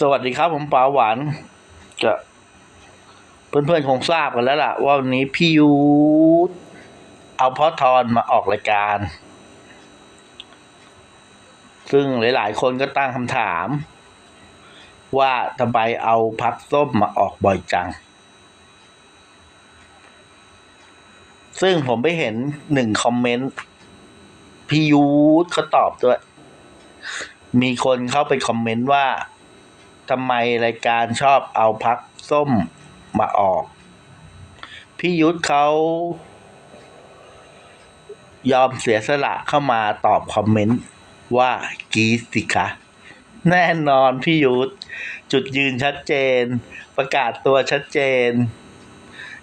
สวัสดีครับผมป๋าหวานจะเพื่อนๆคงทราบกันแล้วล่ะ ว่าวันนี้พี่ยูเอาพ่อทอนมาออกรายการ ซึ่งหลายๆ คนก็ตั้งคำถาม ว่าทำไมเอาพักส้มมาออกบ่อยจัง ซึ่งผมไปเห็นหนึ่งคอมเมนต์พี่ยูเขาตอบด้วย มีคนเข้าไปคอมเมนต์ว่า ทำไมรายการชอบเอาพักส้มมาออก พี่ยุทธเขายอมเสียสละเข้ามาตอบคอมเมนต์ว่ากีสิคะแน่นอนพี่ยุทธจุดยืนชัดเจน ประกาศตัวชัดเจน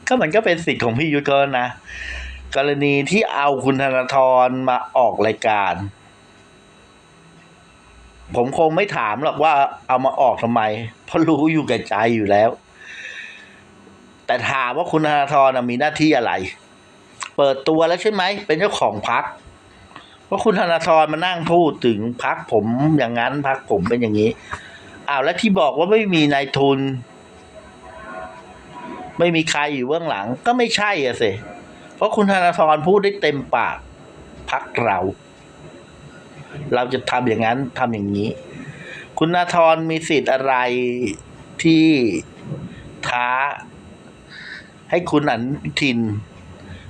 ก็มันก็เป็นสิทธิ์ของพี่ยุทธเขานะ กรณีที่เอาคุณธนาธรมาออกรายการ ผมคงไม่ถามหรอกว่าเอามาออกทำไม เพราะรู้อยู่แก่ใจอยู่แล้ว แต่ถามว่าคุณธนาธรมีหน้าที่อะไร เปิดตัวแล้วใช่ไหม เป็นเจ้าของพักเพราคุณธนาธรมานั่งพูดถึงพักผมอย่างนั้นพักผมเป็นอย่างนี้อ้าวแล้วที่บอกว่าไม่มีนายทุน ไม่มีใครอยู่เบื้องหลัง ก็ไม่ใช่อะสิเพราะคุณธนาธรพูดได้เต็มปากพักเรา เราจะทำอย่างนั้นทำอย่างนี้ คุณนาธรมีสิทธิ์อะไรที่ท้า ให้คุณอนุทิน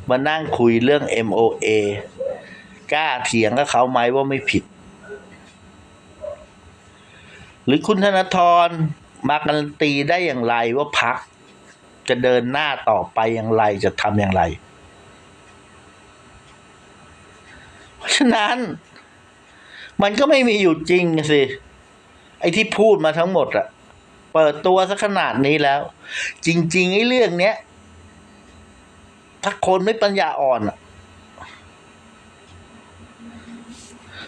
มานั่งคุยเรื่อง MOA กล้าเถียงกับเขาไหมว่าไม่ผิด หรือคุณธนาธรมาการันตีได้อย่างไรว่าพักจะเดินหน้าต่อไปอย่างไรจะทำอย่างไร เพราะฉะนั้น มันก็ไม่มีอยู่จริงสิ ไอ้ที่พูดมาทั้งหมดอะเปิดตัวซะขนาดนี้แล้ว จริง ๆ ไอ้เรื่องเนี้ย ถ้าคนไม่ปัญญาอ่อนอะ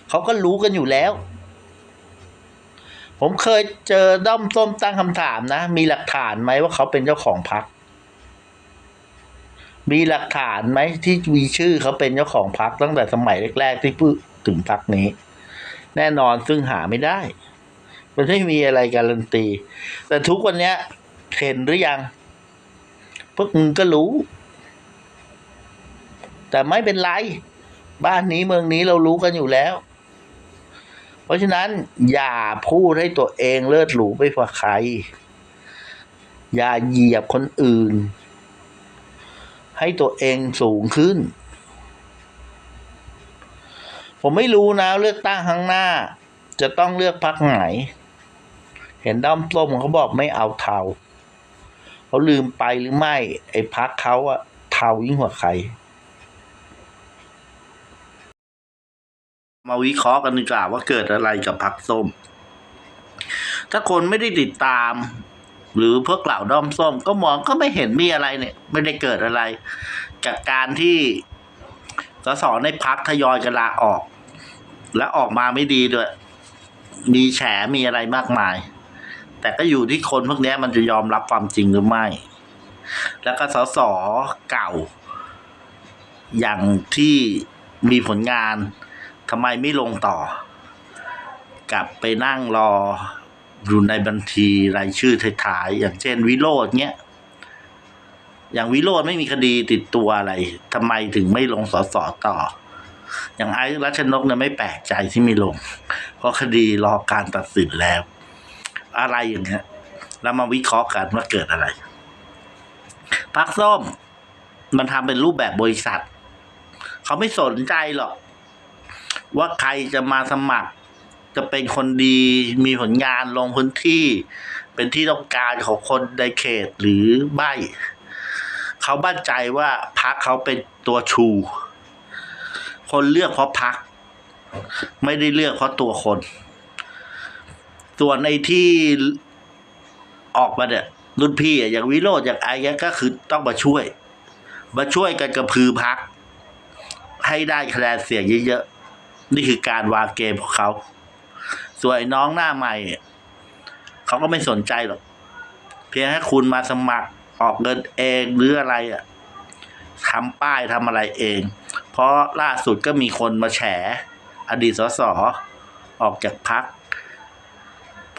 เขาก็รู้กันอยู่แล้ว ผมเคยเจอด้อมส้มตั้งคำถามนะ มีหลักฐานไหมว่าเขาเป็นเจ้าของพัก มีหลักฐานไหมที่มีชื่อเขาเป็นเจ้าของพักตั้งแต่สมัยแรก ๆ ที่พูดถึงพักนี้ แน่นอนซึ่งหาไม่ได้ มันไม่มีอะไรการันตี แต่ทุกวันเนี้ยเห็นหรือยัง พวกมึงก็รู้ แต่ไม่เป็นไร บ้านนี้เมืองนี้เรารู้กันอยู่แล้ว เพราะฉะนั้น อย่าพูดให้ตัวเองเลิศหรูไปกว่าใคร อย่าเหยียบคนอื่น ให้ตัวเองสูงขึ้น ผมไม่รู้นะเลือกตั้งครั้งหน้า จะต้องเลือกพักไหน เห็นด้อมส้มเขาบอกไม่เอาเทาเขาลืมไปหรือไม่ ไอ้พักเขาอะเทายิ่งกว่าใคร มาวิเคราะห์กันดีกว่าว่าเกิดอะไรกับพักส้ม ถ้าคนไม่ได้ติดตาม หรือพวกเหล่าด้อมส้ม ก็มองก็ไม่เห็นมีอะไรเนี่ย ไม่ได้เกิดอะไร จากการที่สสในพักทยอยกันลาออก และออกมาไม่ดีด้วย มีแฉมีอะไรมากมาย แต่ก็อยู่ที่คนพวกนี้มันจะยอมรับความจริงหรือไม่ แล้วก็สสเก่า อย่างที่มีผลงานทำไมไม่ลงต่อ กลับไปนั่งรออยู่ในบัญชีรายชื่อท้ายๆอย่างเช่นวิโรจน์เนี้ยอย่างวิโรจน์ไม่มีคดีติดตัวอะไรทำไมถึงไม่ลงสสต่อ อย่างไอ้รัชนกเนี่ยไม่แปลกใจที่ไม่ลง เพราะคดีรอการตัดสินแล้ว อะไรอย่างเงี้ยแล้วมาวิเคราะห์กันว่าเกิดอะไรพักส้ม มันทำเป็นรูปแบบบริษัท เขาไม่สนใจหรอก ว่าใครจะมาสมัคร จะเป็นคนดีมีผลงานลงพื้นที่ เป็นที่ต้องการของคนในเขตหรือไม่เขาบั่นใจว่าพักเขาเป็นตัวชู คนเลือกเพราะพัก ไม่ได้เลือกเพราะตัวคน ส่วนในที่ออกมาเนี่ยรุ่นพี่อะอย่างวิโรจน์อย่างไอ้เงี้ยก็คือต้องมาช่วย มาช่วยกันกระพือพัก ให้ได้คะแนนเสียงเยอะๆนี่คือการวางเกมของเขา ส่วนไอ้น้องหน้าใหม่ เขาก็ไม่สนใจหรอก เพียงแค่คุณมาสมัครออกเงินเองหรืออะไรอะทำป้ายทำอะไรเอง เพราะล่าสุดก็มีคนมาแฉ อดีตสสออกจากพัก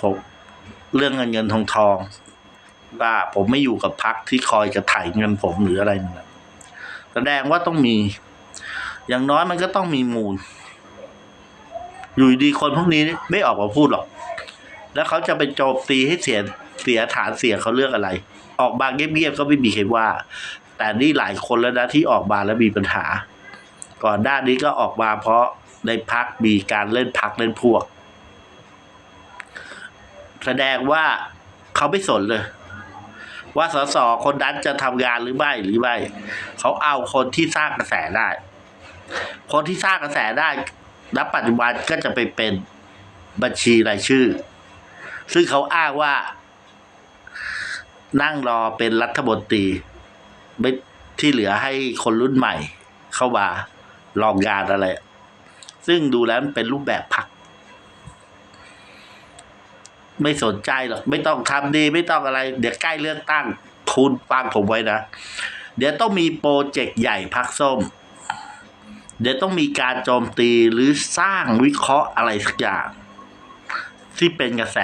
ผมเรื่องเงินเงินทองทองว่าผมไม่อยู่กับพักที่คอยจะไถ่ายเงินผมหรืออะไรนั่นแหละแสดงว่าต้องมี อย่างน้อยมันก็ต้องมีมูล อยู่ดีคนพวกนี้ไม่ออกมาพูดหรอก แล้วเขาจะไปโจมตีให้เสียเสียฐานเสียเขาเรื่องอะไร ออกมาเงียบๆก็ไม่มีใครว่า แต่นี่หลายคนแล้วนะที่ออกมาแล้วมีปัญหา ก่อนหน้านี้ก็ออกมาเพราะในพักมีการเล่นพักเล่นพวก แสดงว่าเขาไม่สนเลย ว่าสสคนนั้นจะทำงานหรือไม่หรือไม่เขาเอาคนที่สร้างกระแสได้ คนที่สร้างกระแสได้ณปัจจุบันก็จะไปเป็นบัญชีรายชื่อ ซึ่งเขาอ้างว่า นั่งรอเป็นรัฐมนตรีไม่ที่เหลือให้คนรุ่นใหม่เข้ามา ลองงานอะไร ซึ่งดูแล้วมันเป็นรูปแบบพัก ไม่สนใจหรอกไม่ต้องทำดีไม่ต้องอะไร เดี๋ยวใกล้เลือกตั้ง คุณฟังผมไว้นะ เดี๋ยวต้องมีโปรเจกต์ใหญ่พักส้ม เดี๋ยวต้องมีการโจมตีหรือสร้างวิเคราะห์อะไรสักอย่าง ที่เป็นกระแส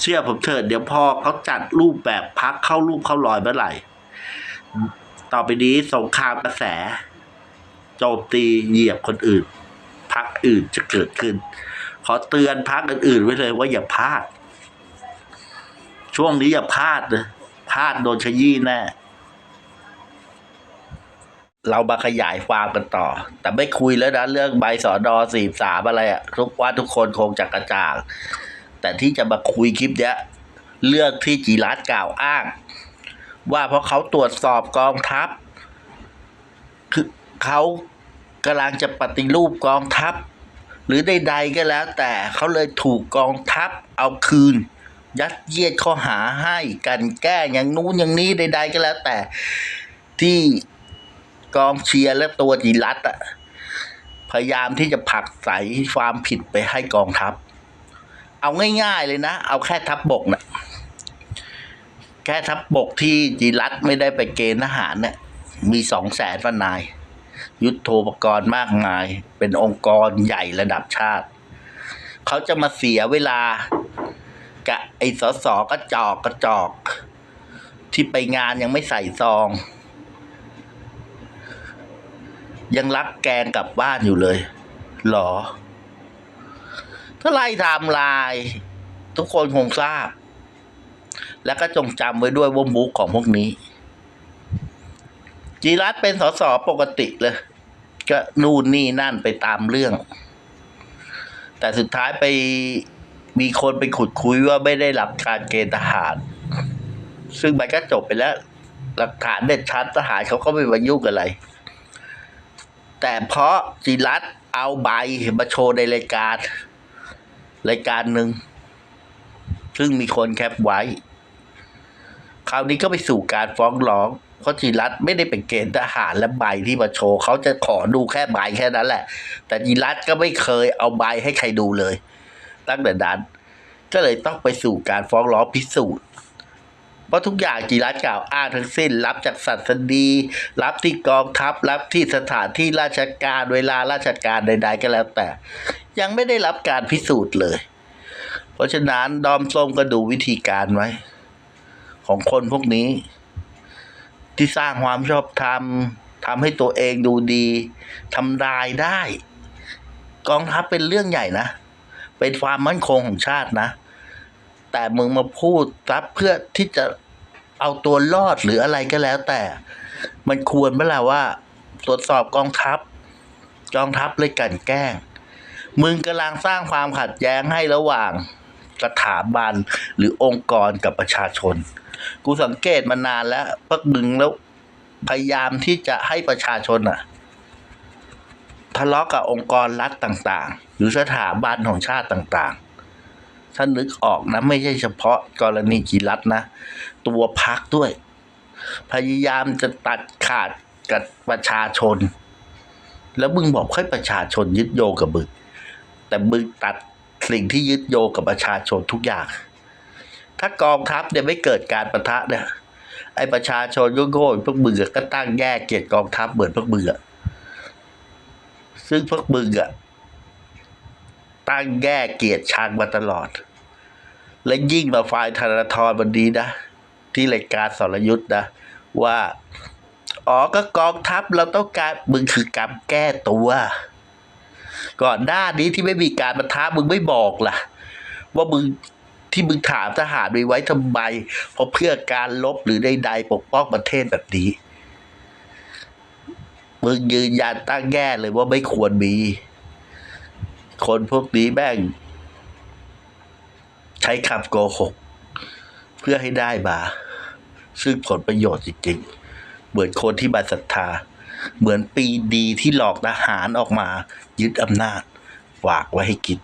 เชื่อผมเถิดเดี๋ยวพอเขาจัดรูปแบบพักเข้ารูปเข้ารอยเมื่อไหร่ ต่อไปนี้สงครามกระแส โจมตีเหยียบคนอื่นพักอื่นจะเกิดขึ้น ขอเตือนพักอื่นๆไว้เลยว่าอย่าพลาด ช่วงนี้อย่าพลาดเลยพลาดโดนขยี้แน่เรามาขยายความกันต่อ แต่ไม่คุยแล้วนะเรื่องใบสอดอสี่สามอะไรอะทุกว่าทุกคนคงจะกระจ่าง แต่ที่จะมาคุยคลิปเนี้ย เรื่องที่จีรัตกล่าวอ้าง ว่าเพราะเขาตรวจสอบกองทัพ คือเขากำลังจะปฏิรูปกองทัพ หรือใดๆก็แล้วแต่เขาเลยถูกกองทัพเอาคืน ยัดเยียดข้อหาให้กันแก้อย่างนู้นอย่างนี้ใด ๆ ก็แล้วแต่ที่กองเชียร์และตัวจีรัตอะพยายามที่จะผลักใสความผิดไปให้กองทัพ เอาง่าย ๆ เลยนะ เอาแค่ทัพบบกนะ แค่ทัพบบกที่จีรัตไม่ได้ไปเกณฑ์ทหารเนี่ยมีสองแสนกว่านาย ยุทธโธปกรณ์มากมาย เป็นองค์กรใหญ่ระดับชาติ เขาจะมาเสียเวลา กับไอ้สอสอกระจอกกระจอก ที่ไปงานยังไม่ใส่ซอง ยังรักแกงกลับบ้านอยู่เลยหรอ ถ้าไล่ไทำลายทุกคนคงทราบ แล้วก็จงจำไว้ด้วยว่ามุกของพวกนี้ จีรัตเป็นสสปกติเลย ก็นู่นนี่นั่นไปตามเรื่อง แต่สุดท้ายไปมีคนไปขุดคุยว่าไม่ได้รับการเกณฑ์ทหาร ซึ่งมันก็จบไปแล้ว หลักฐานเด็ดชัดทหารเขาก็ไม่มายุ่งอะไร แต่เพราะจีรัตเอาใบมาโชว์ในรายการ รายการหนึ่งซึ่งมีคนแคปไว้ ราวนี้ก็ไปสู่การฟ้องร้องเพราะจีรัตไม่ได้เป็นเกณฑ์ทหารและใบที่มาโชว์เขาจะขอดูแค่ใบแค่นั้นแหละ แต่จีรัตก็ไม่เคยเอาใบให้ใครดูเลย ตั้งแต่นั้น ก็เลยต้องไปสู่การฟ้องร้องพิสูจน์เพราะทุกอย่างจีรัตกล่าวอ้างทั้งสิ้น รับจากสัตสดีรับที่กองทัพ รับที่สถานที่ราชการเวลาราชการใด ๆ ก็แล้วแต่ ยังไม่ได้รับการพิสูจน์เลย เพราะฉะนั้นดอมส้มก็ดูวิธีการไว้ ของคนพวกนี้ ที่สร้างความชอบธรรมทำให้ตัวเองดูดีทำรายได้ กองทัพเป็นเรื่องใหญ่นะ เป็นความมั่นคงของชาตินะ แต่มึงมาพูดซับเพื่อที่จะเอาตัวรอดหรืออะไรก็แล้ว แต่ มันควรเมื่อไหร่ว่า ตรวจสอบกองทัพ กองทัพเลยกันแกล้ง มึงกำลังสร้างความขัดแย้งให้ระหว่างสถาบันหรือองค์กรกับประชาชน กูสังเกตมานานแล้วพวกมึงแล้ว พยายามที่จะให้ประชาชนอะทะเลาะกับองค์กรรัฐต่างๆ หรือสถาบันของชาติต่างๆ ถ้านึกออกนะ ไม่ใช่เฉพาะกรณีกีรัฐนะ ตัวพักด้วย พยายามจะตัดขาดกับประชาชน แล้วมึงบอกให้ประชาชนยึดโยงกับมึงแต่มึงตัดสิ่งที่ยึดโยงกับประชาชนทุกอย่าง ถ้ากองทัพเนี่ยไม่เกิดการประทะเนี่ยไอประชาชนก็โง่พวกมึงอก็ตั้งแยกเกียรติกองทัพเหมือนพวกมึงอะซึ่งพวกมึงอะตั้งแยกเกียรติชังมาตลอด และยิ่งมาฝ่ายธนาธรวันนี้นะ ที่รายการสรยุทธ์นะ ว่าอ๋อก็กองทัพเราต้องการมึงคือการแก้ตัว ก่อนหน้านี้ที่ไม่มีการประทะมึงไม่บอกล่ะ ว่ามึง ที่มึงถามทหารไปไว้ทำไม เพราะเพื่อการลบหรือใดๆปกป้องประเทศแบบนี้ มึงยืนยันตั้งแง่เลยว่าไม่ควรมี คนพวกนี้แม่งใช้คำโกหก เพื่อให้ได้มา ซึ่งผลประโยชน์จริงๆ เหมือนคนที่มาศรัทธา เหมือนปีดีที่หลอกทหารออกมา ยึดอำนาจฝากไว้ให้คิด